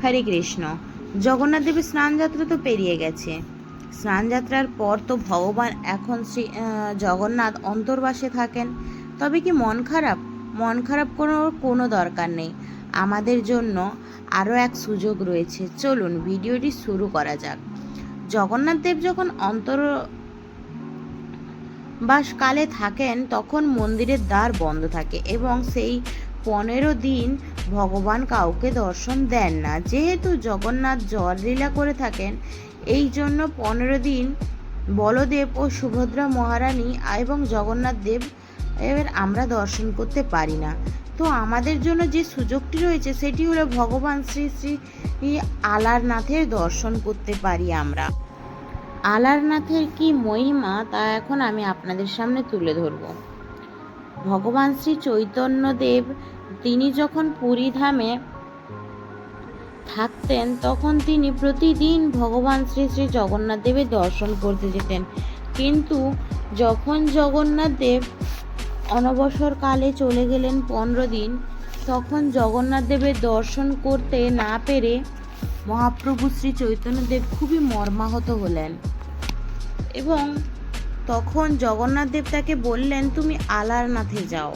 হরে কৃষ্ণ। জগন্নাথ দেবের স্নানযাত্রা তো পেরিয়ে গেছে। স্নানযাত্রার পর তো ভগবান এখন শ্রী জগন্নাথ অন্তর্বাসে থাকেন। তবে কি মন খারাপ? মন খারাপ কোনো কোনো দরকার নেই। আমাদের জন্য আরও এক সুযোগ রয়েছে। চলুন ভিডিওটি শুরু করা যাক। জগন্নাথ দেব যখন অন্তর বাসকালে থাকেন, তখন মন্দিরের দ্বার বন্ধ থাকে এবং সেই পনেরো দিন ভগবান কাউকে দর্শন দেন না। যেহেতু জগন্নাথ জললীলা করে থাকেন, এই জন্য পনেরো দিন বলদেব ও সুভদ্রা মহারানী এবং জগন্নাথ দেব এবার আমরা দর্শন করতে পারি না। তো আমাদের জন্য যে সুযোগটি রয়েছে, সেটি হলো ভগবান শ্রী শ্রী আলারনাথের দর্শন করতে পারি আমরা। আলারনাথের কি মহিমা, তা এখন আমি আপনাদের সামনে তুলে ধরব। ভগবান শ্রী চৈতন্যদেব তিনি যখন পুরী ধামে থাকতেন, তখন তিনি প্রতিদিন ভগবান শ্রী শ্রী জগন্নাথ দেবের দর্শন করতে যেতেন। কিন্তু যখন জগন্নাথ দেব অনবসর কালে চলে গেলেন পনেরো দিন, তখন জগন্নাথ দেবের দর্শন করতে না পেরে মহাপ্রভু শ্রী চৈতন্যদেব খুবই মর্মাহত হলেন। এবং তখন জগন্নাথ দেব তাকে বললেন, তুমি আলারনাথে যাও।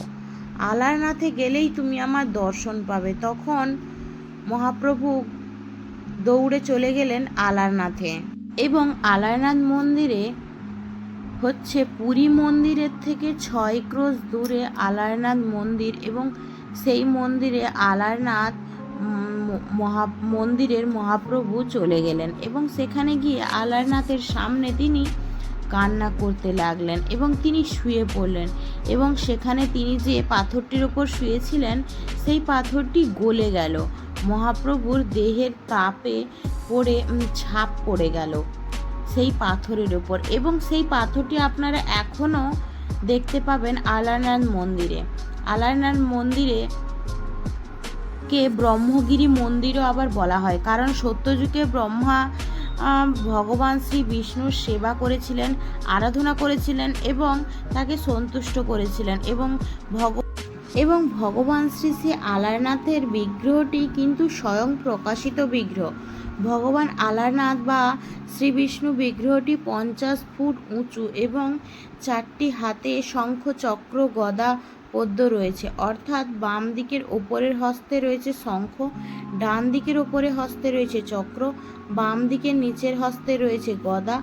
আলারনাথে গেলেই তুমি আমার দর্শন পাবে। তখন মহাপ্রভু দৌড়ে চলে গেলেন আলারনাথে। এবং আলারনাথ মন্দিরে হচ্ছে পুরী মন্দিরের থেকে ছয় ক্রোশ দূরে আলারনাথ মন্দির এবং সেই মন্দিরে আলারনাথ মহা, মন্দিরের মহাপ্রভু চলে গেলেন। এবং সেখানে গিয়ে আলারনাথের সামনে তিনি কান্না করতে লাগলেন এবং তিনি শুয়ে পড়লেন এবং সেখানে তিনি যে পাথরটির ওপর শুয়েছিলেন, সেই পাথরটি গলে গেল। মহাপ্রভুর দেহের তাপে পড়ে ছাপ পড়ে গেল সেই পাথরের ওপর এবং সেই পাথরটি আপনারা এখনও দেখতে পাবেন আলারনাথ মন্দিরে। আলারনাথ মন্দিরে কে ব্রহ্মগিরি মন্দিরও আবার বলা হয়, কারণ সত্যযুগে ব্রহ্মা ভগবান শ্রী বিষ্ণুর সেবা করেছিলেন, আরাধনা করেছিলেন এবং তাকে সন্তুষ্ট করেছিলেন এবং ভগ এবং ভগবান শ্রী শ্রী আলারনাথের বিগ্রহটি কিন্তু স্বয়ং প্রকাশিত বিগ্রহ। ভগবান আলারনাথ বা শ্রী বিষ্ণু বিগ্রহটি পঞ্চাশ ফুট উঁচু এবং চারটি হাতে শঙ্খ চক্র গদা পদ্ম রয়েছে। অর্থাৎ বাম দিকের ওপরের হস্তে রয়েছে শঙ্খ, ডান দিকের ওপরে হস্তে রয়েছে চক্র, বাম দিকের নিচের হস্তে রয়েছে গদা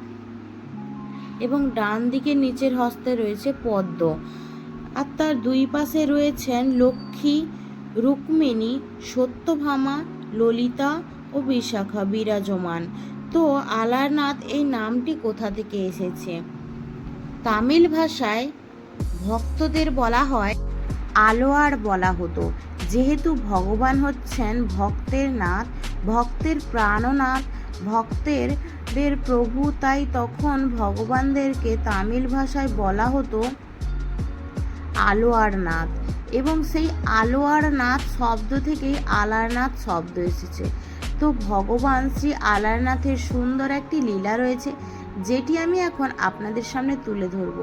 এবং ডান দিকের নিচের হস্তে রয়েছে পদ্ম। আর তার দুই পাশে রয়েছেন লক্ষ্মী, রুক্মিণী, সত্যভামা, ললিতা ও বিশাখা বিরাজমান। তো আলারনাথ এই নামটি কোথা থেকে এসেছে? তামিল ভাষায় ভক্তদের বলা হয় আলোয়ার বলা হতো। যেহেতু ভগবান হচ্ছেন ভক্তের নাথ, ভক্তের প্রাণনাথ ভক্তের দের প্রভু, তাই তখন ভগবানদেরকে তামিল ভাষায় বলা হতো আলোয়ার নাথ। এবং সেই আলোয়ার নাথ শব্দ থেকেই আলারনাথ শব্দ এসেছে। তো ভগবান শ্রী আলারনাথের সুন্দর একটি লীলা রয়েছে, যেটি আমি এখন আপনাদের সামনে তুলে ধরব।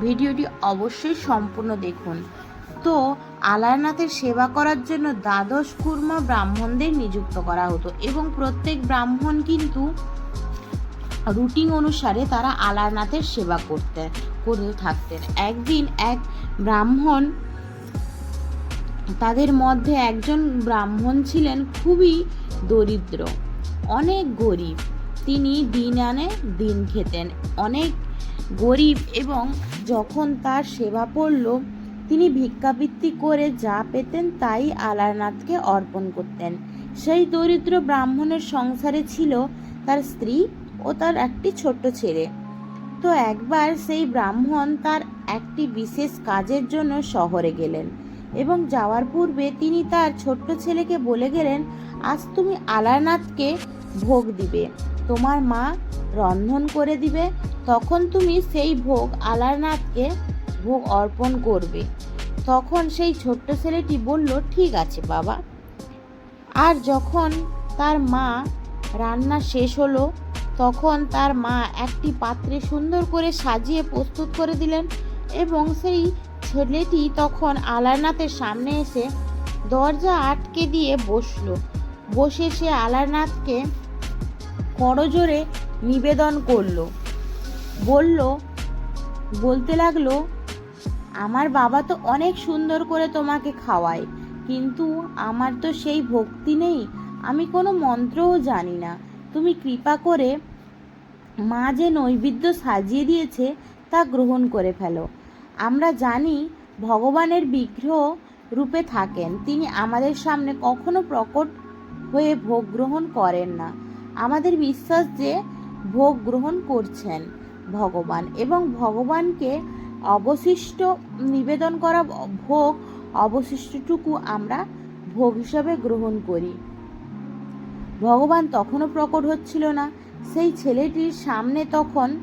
ভিডিওটি অবশ্যই সম্পূর্ণ দেখুন। তো আলারনাথের সেবা করার জন্য দ্বাদশ কুর্মা ব্রাহ্মণদের নিযুক্ত করা হতো এবং প্রত্যেক ব্রাহ্মণ কিন্তু রুটিন অনুসারে তারা আলারনাথের সেবা করতে করে থাকতেন। একদিন এক ব্রাহ্মণ, তাদের মধ্যে একজন ব্রাহ্মণ ছিলেন খুবই দরিদ্র, অনেক গরিব। তিনি দিন আনে দিন খেতেন। অনেক গরিব এবং যখন তার সেবা পড়ল, তিনি ভিক্ষাবৃত্তি করে যা পেতেন তাই আলারনাথকে অর্পণ করতেন। সেই দরিদ্র ব্রাহ্মণের সংসারে ছিল তার স্ত্রী ও তার একটি ছোট্ট ছেলে। তো একবার সেই ব্রাহ্মণ তার একটি বিশেষ কাজের জন্য শহরে গেলেন এবং যাওয়ার পূর্বে তিনি তার ছোট্ট ছেলেকে বলে গেলেন, আজ তুমি আলারনাথকে ভোগ দিবে। তোমার মা রন্ধন করে দিবে, তখন তুমি সেই ভোগ আলারনাথকে ভোগ অর্পণ করবে। তখন সেই ছোট্ট ছেলেটি বলল, ঠিক আছে বাবা। আর যখন তার মা রান্না শেষ হলো, তখন তার মা একটি পাত্রে সুন্দর করে সাজিয়ে প্রস্তুত করে দিলেন এবং সেই ছেলেটি তখন আলারনাথের সামনে এসে দরজা আটকে দিয়ে বসল। বসে সে আলারনাথকে করজোরে নিবেদন করল। বলল, বলতে লাগল, আমার বাবা তো অনেক সুন্দর করে তোমাকে খাওয়ায়, কিন্তু আমার তো সেই ভক্তি নেই, আমি কোনো মন্ত্রও জানি না। তুমি কৃপা করে মা যে নৈবেদ্য সাজিয়ে দিয়েছে তা গ্রহণ করে ফেলো। আমরা জানি ভগবানের বিগ্রহ রূপে থাকেন, তিনি আমাদের সামনে কখনো প্রকট হয়ে ভোগ গ্রহণ করেন না। আমাদের বিশ্বাস যে ভোগ গ্রহণ করছেন ভগবান এবং ভগবানকে অবশিষ্ট নিবেদন করা ভোগ, অবশিষ্টটুকু আমরা ভোগ হিসাবে গ্রহণ করি। ভগবান তখনও প্রকট হচ্ছিল না। সেই ছেলেটির সামনে তখন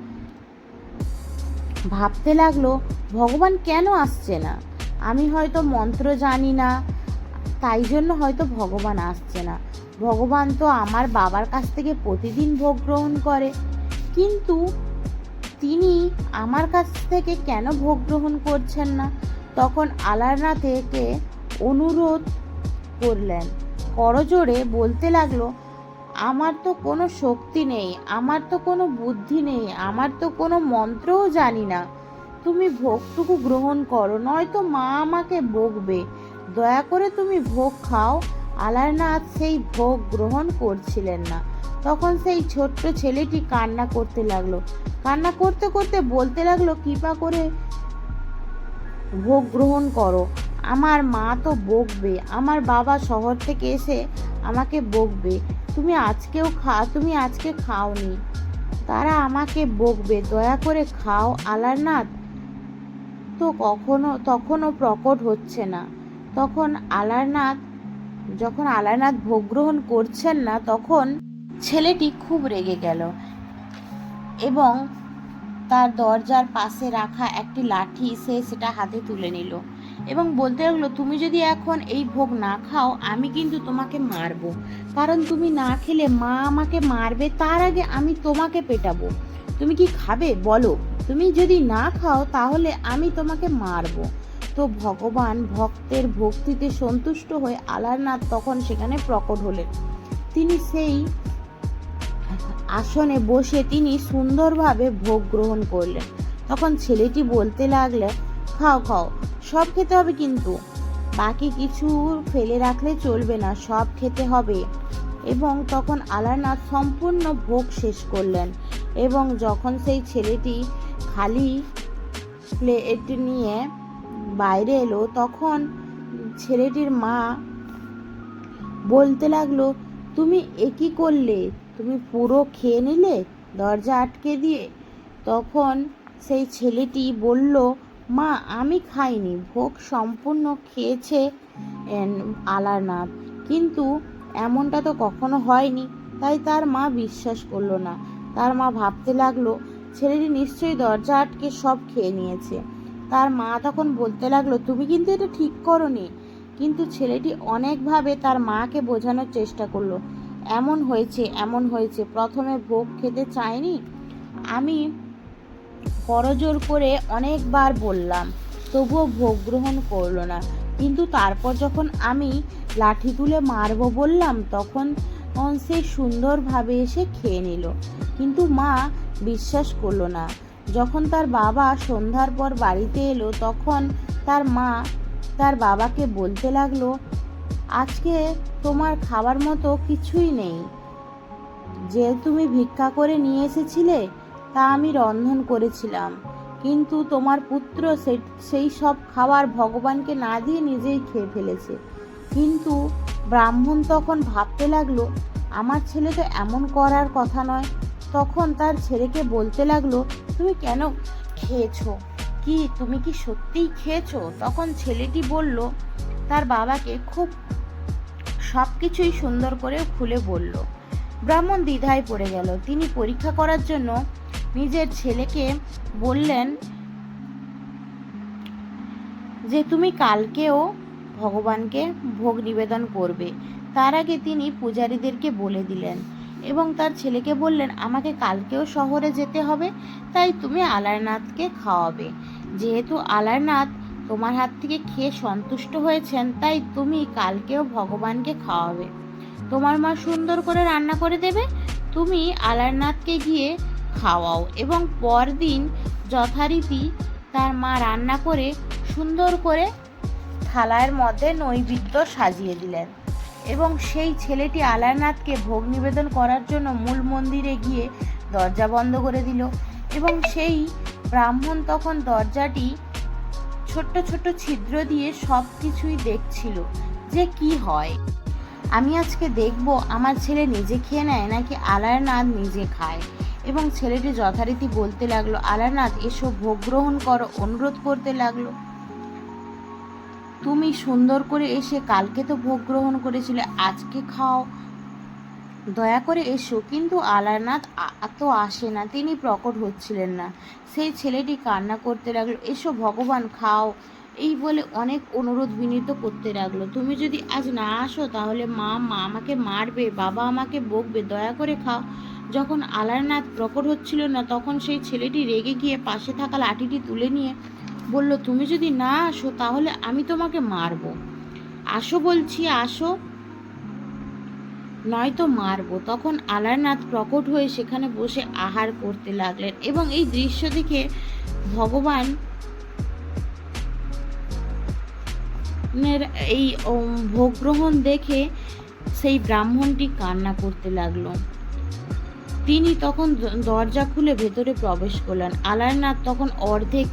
ভাবতে লাগল, ভগবান কেন আসছে না? আমি হয়তো মন্ত্র জানি না, তাই জন্য হয়তো ভগবান আসছে না। ভগবান তো আমার বাবার কাছ থেকে প্রতিদিন ভোগ গ্রহণ করে। কিন্তু তিনি আমার কাছ থেকে কেন ভোগ গ্রহণ করছেন না? তখন আলারনাথকে অনুরোধ করলেন। করজোড়ে বলতে লাগল, আমার তো কোনো শক্তি নেই, আমার তো কোনো বুদ্ধি নেই, আমার তো কোনো মন্ত্রও জানি না। তুমি ভোগটুকু গ্রহণ করো, নয়তো মা আমাকে বকবে। দয়া করে তুমি ভোগ খাও আলারনাথ সেই ভোগ গ্রহণ করছিলেন না। তখন সেই ছোট্ট ছেলেটি কান্না করতে লাগল। কান্না করতে করতে বলতে লাগল, কৃপা করে ভোগ গ্রহণ করো। আমার মা তো বকবে, আমার বাবা শহর থেকে এসে আমাকে বকবে। তুমি আজকেও খা, তুমি আজকে খাওনি। তারা আমাকে বকবে, দয়া করে খাও আলারনাথ। তো কখনো, তখনও প্রকট হচ্ছে না। তখন আলারনাথ যখন আলারনাথ ভোগ গ্রহণ করছেন না, তখন ছেলেটি খুব রেগে গেল এবং তার দরজার পাশে রাখা একটি লাঠি সে সেটা হাতে তুলে নিল এবং বলতে লাগল, তুমি যদি এখন এই ভোগ না খাও, আমি কিন্তু তোমাকে মারবো। কারণ তুমি না খেলে মা আমাকে মারবে, তার আগে আমি তোমাকে পেটাবো। তুমি কি খাবে? বলো। তুমি যদি না খাও, তাহলে আমি তোমাকে মারবো। তো ভগবান ভক্তের ভক্তিতে সন্তুষ্ট হয়ে আলারনাথ তখন সেখানে প্রকট হলেন। তিনি সেই আসনে বসে তিনি সুন্দরভাবে ভোগ গ্রহণ করলেন। তখন ছেলেটি বলতে লাগলে, খাও খাও, সব খেতে হবে কিন্তু। বাকি কিছু ফেলে রাখলে চলবে না, সব খেতে হবে। এবং তখন আলারনাথ সম্পূর্ণ ভোগ শেষ করলেন এবং যখন সেই ছেলেটি খালি প্লেট নিয়ে বাইরে এলো, তখন ছেলেটির মা বলতে লাগল, তুমি একই করলে? তুমি পুরো খেয়ে নিলে? দরজা আটকে দিয়ে? তখন সেই ছেলেটি বলল, মা, আমি খাইনি। ভোগ সম্পূর্ণ খেয়েছে আলারনাথ। কিন্তু এমনটা তো কখনো হয়নি। তাই তার মা বিশ্বাস করল না। তার মা ভাবতে লাগল, ছেলেটি নিশ্চয়ই দরজা আটকে সব খেয়ে নিয়েছে। তার মা তখন বলতে লাগল, তুমি কিন্তু এটা ঠিক করনি। কিন্তু ছেলেটি অনেকভাবে তার মাকে বোঝানোর চেষ্টা করল। এমন হয়েছে এমন হয়েছে, প্রথমে ভোগ খেতে চায়নি আমি করজোর করে অনেকবার বললাম, তবুও ভোগ গ্রহণ করল না। কিন্তু তারপর যখন আমি লাঠি তুলে মারবো বললাম তখন তখন সে সুন্দরভাবে এসে খেয়ে নিল। কিন্তু মা বিশ্বাস করল না। যখন তার বাবা সন্ধ্যার পর বাড়িতে এলো, তখন তার মা তার বাবাকে বলতে লাগল, আজকে তোমার খাবার মতো কিছুই নেই। যে তুমি ভিক্ষা করে নিয়ে এসেছিলে, তা আমি রন্ধন করেছিলাম। কিন্তু তোমার পুত্র সেই সব খাবার ভগবানকে না দিয়ে নিজেই খেয়ে ফেলেছে। কিন্তু ব্রাহ্মণ তখন ভাবতে লাগল, আমার ছেলে তো এমন করার কথা নয়। তখন তার ছেলেকে বলতে লাগল, তুমি কেন খেয়েছো? কি, তুমি কি সত্যিই খেয়েছো? তখন ছেলেটি বলল, তার বাবাকে খুব সব কিছুই সুন্দর করে খুলে বলল। ব্রাহ্মণ দ্বিধায় পড়ে গেল। তিনি পরীক্ষা করার জন্য নিজের ছেলেকে বললেন যে, তুমি কালকেও ভগবানকে ভোগ নিবেদন করবে। তার আগে তিনি পূজারীদেরকে বলে দিলেন। এবং তার ছেলেকে বললেন, আমাকে কালকেও শহরে যেতে হবে, তাই তুমি আলারনাথকে খাওয়াবে। যেহেতু আলারনাথ তোমার হাত থেকে খেয়ে সন্তুষ্ট হয়েছেন, তাই তুমি কালকেও ভগবানকে খাওয়াবে। তোমার মা সুন্দর করে রান্না করে দেবে, তুমি আলারনাথকে গিয়ে খাওয়াও এবং পরদিন যথারীতি তার মা রান্না করে সুন্দর করে থালার মধ্যে নৈবেদ্য সাজিয়ে দিলেন। এবং সেই ছেলেটি আলারনাথকে ভোগ নিবেদন করার জন্য মূল মন্দিরে গিয়ে দরজা বন্ধ করে দিল এবং সেই ব্রাহ্মণ তখন দরজাটি ছোট্ট ছোট্ট ছিদ্র দিয়ে সব কিছুই দেখছিল যে কি হয়। আমি আজকে দেখব আমার ছেলে নিজে খেয়ে নেয় নাকি আলারনাথ নিজে খায়। এবং ছেলেটি যথারীতি বলতে লাগল, আলারনাথ, এসো ভোগ গ্রহণ করো, অনুরোধ করতে লাগল। তুমি সুন্দর করে এসে কালকে তো ভোগ গ্রহণ করেছিলে, আজকে খাও। দয়া করে এসো, কিন্তু আলারনাথ আ- তো আসে না, তিনি প্রকট হচ্ছিলেন না। সেই ছেলেটি কান্না করতে লাগল, এসো ভগবান, খাও। এই বলে অনেক অনুরোধ বিনীত করতে লাগল। তুমি যদি আজ না আসো, তাহলে মা মা আমাকে মারবে, বাবা আমাকে বকবে, দয়া করে খাও। যখন আলারনাথ প্রকট হচ্ছিল না, তখন সেই ছেলেটি রেগে গিয়ে পাশে থাকা লাঠিটি তুলে নিয়ে বলল, তুমি যদি না আসো তাহলে আমি তোমাকে মারবো। আসো বলছি, আসো। নয়তো মারবো। তখন আলারনাথ প্রকট হয়ে সেখানে বসে আহার করতে লাগলেন এবং এই দৃশ্য দেখে ভগবান এই ভোগ গ্রহণ দেখে সেই ব্রাহ্মণটি কান্না করতে লাগল। তিনি তখন দরজা খুলে ভেতরে প্রবেশ করলেন। আলারনাথ তখন অর্ধেক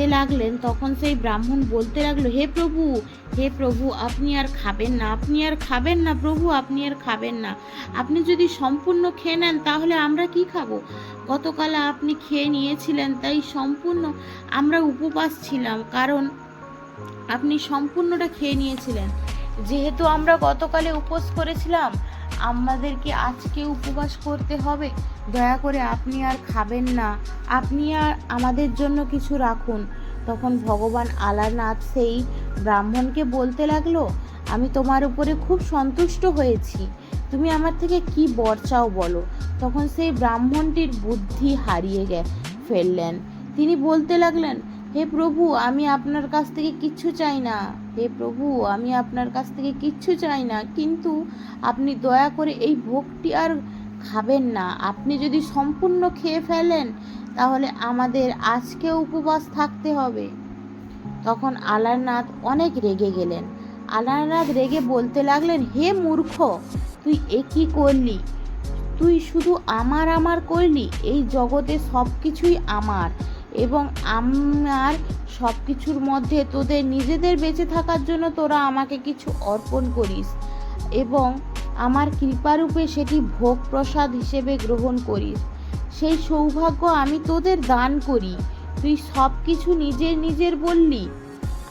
খেতে লাগলেন, তখন সেই ব্রাহ্মণ বলতে লাগল, হে প্রভু হে প্রভু, আপনি আর খাবেন না, আপনি আর খাবেন না, প্রভু, আপনি আর খাবেন না। আপনি যদি সম্পূর্ণ খেয়ে নেন, তাহলে আমরা কি খাব? গতকাল আপনি খেয়ে নিয়েছিলেন, তাই সম্পূর্ণ আমরা উপবাস ছিলাম, কারণ আপনি সম্পূর্ণটা খেয়ে নিয়েছিলেন। যেহেতু আমরা গতকালে উপোস করেছিলাম, আমাদেরকে আজকে উপবাস করতে হবে। দয়া করে আপনি আর খাবেন না। আপনি আর আমাদের জন্য কিছু রাখুন। তখন ভগবান আলারনাথ সেই ব্রাহ্মণকে বলতে লাগল, আমি তোমার উপরে খুব সন্তুষ্ট হয়েছি। তুমি আমার থেকে কি বর চাও বলো? তখন সেই ব্রাহ্মণটির বুদ্ধি হারিয়ে গে ফেললেন। তিনি বলতে লাগলেন, হে প্রভু, আমি আপনার কাছ থেকে কিচ্ছু চাই না। হে প্রভু, আমি আপনার কাছ থেকে কিচ্ছু চাই না। কিন্তু আপনি দয়া করে এই ভোগটি আর খাবেন না। আপনি যদি সম্পূর্ণ খেয়ে ফেলেন, তাহলে আমাদের আজকে উপবাস থাকতে হবে। তখন আলারনাথ অনেক রেগে গেলেন। আলারনাথ রেগে বলতে লাগলেন, হে মূর্খ, তুই এ কি করলি? তুই শুধু আমার আমার করলি, এই জগতে সব কিছুই আমার এবং আমার সব কিছুর মধ্যে তোদের নিজেদের বেঁচে থাকার জন্য তোরা আমাকে কিছু অর্পণ করিস এবং আমার কৃপারূপে সেটি ভোগ প্রসাদ হিসেবে গ্রহণ করিস। সেই সৌভাগ্য আমি তোদের দান করি। তুই সব কিছু নিজের নিজের বললি।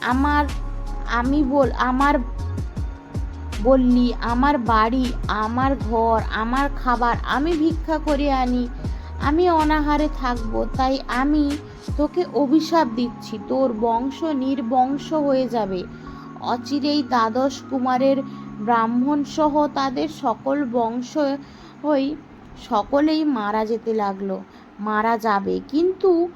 আমার, আমি বল, আমার বললি, আমার বাড়ি, আমার ঘর, আমার খাবার আমি ভিক্ষা করে আনি। আমি অনাহারে থাকব, তাই আমি তোকে অভিশাপ দিচ্ছি। তোর বংশ নির্বংশ হয়ে যাবে। অচিরেই দ্বাদশ কুমারের ব্রাহ্মণ সহ তাদের সকল বংশ হই সকলেই মারা যেতে লাগল। মারা যাবে। কিন্তু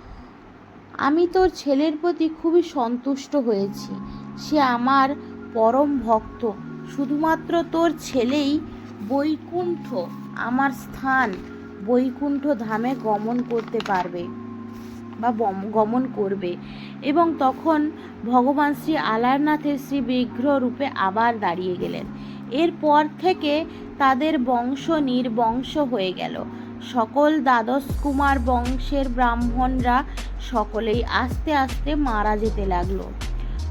আমি তোর ছেলের প্রতি খুবই সন্তুষ্ট হয়েছি। সে আমার পরম ভক্ত। শুধুমাত্র তোর ছেলেই বৈকুণ্ঠ। আমার স্থান বৈকুণ্ঠ ধামে গমন করতে পারবে। বা গমন করবে। এবং তখন ভগবান শ্রী আলারনাথের শ্রী বিগ্রহ রূপে আবার দাঁড়িয়ে গেলেন। এরপর থেকে তাদের বংশ নির্বংশ হয়ে গেল। সকল দ্বাদশ কুমার বংশের ব্রাহ্মণরা সকলেই আস্তে আস্তে মারা যেতে লাগল।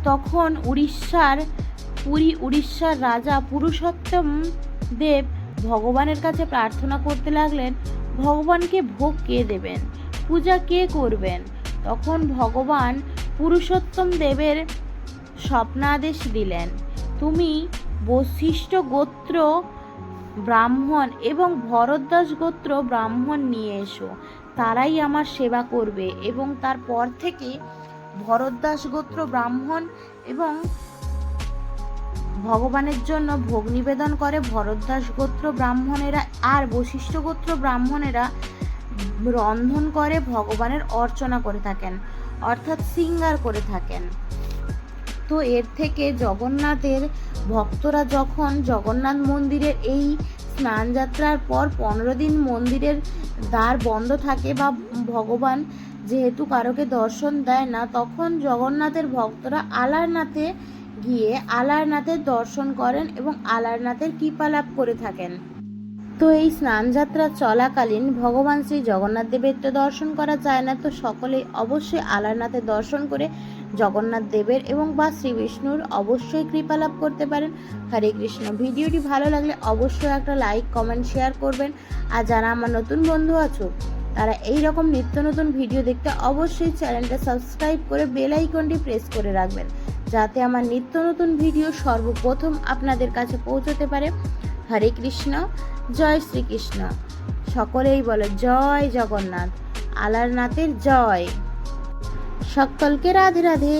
তখন উড়িষ্যার, পুরী উড়িষ্যার রাজা পুরুষোত্তম দেব ভগবানের কাছে প্রার্থনা করতে লাগলেন, ভগবানকে ভোগ কে দেবেন? পূজা কে করবেন? তখন ভগবান পুরুষোত্তম দেবের স্বপ্নাদেশ দিলেন। তুমি বশিষ্ঠ গোত্র ব্রাহ্মণ এবং ভরদ্বাজ গোত্র ব্রাহ্মণ নিয়ে এসো। তারাই আমার সেবা করবে এবং তারপর থেকে ভরদ্বাস গোত্র ব্রাহ্মণ এবং ভগবানের জন্য ভোগ নিবেদন করে ভরদ্বাস গোত্র ব্রাহ্মণেরা আর বশিষ্ঠ গোত্র ব্রাহ্মণেরা রন্ধন করে, ভগবানের অর্চনা করে থাকেন, অর্থাৎ সিঙ্গার করে থাকেন। তো এর থেকে জগন্নাথের ভক্তরা যখন জগন্নাথ মন্দিরের এই স্নানযাত্রার পর পনেরো দিন মন্দিরের দ্বার বন্ধ থাকে বা ভগবান যেহেতু কারোকে দর্শন দেয় না, তখন জগন্নাথের ভক্তরা আলারনাথে গিয়ে আলারনাথের দর্শন করেন এবং আলারনাথের কৃপা লাভ করে থাকেন। তো এই স্নানযাত্রা চলাকালীন ভগবান শ্রী জগন্নাথ দেবের তো দর্শন করা যায় না, তো সকলেই অবশ্যই আলারনাথে দর্শন করে জগন্নাথ দেবের এবং বা শ্রী বিষ্ণুর অবশ্যই কৃপা লাভ করতে পারেন। হরে কৃষ্ণ। ভিডিওটি ভালো লাগলে অবশ্যই একটা লাইক, কমেন্ট, শেয়ার করবেন। আর যারা আমার নতুন বন্ধু আছো, তারা এই রকম নিত্য নতুন ভিডিও দেখতে অবশ্যই চ্যানেলটা সাবস্ক্রাইব করে বেল আইকনটি প্রেস করে রাখবেন, যাতে আমার নিত্য নতুন ভিডিও সর্বপ্রথম আপনাদের কাছে পৌঁছতে পারে। হরে কৃষ্ণ জয় শ্রীকৃষ্ণ। সকলেই বলে জয় জগন্নাথ আলারনাথের জয়। সকলকে রাধে রাধে।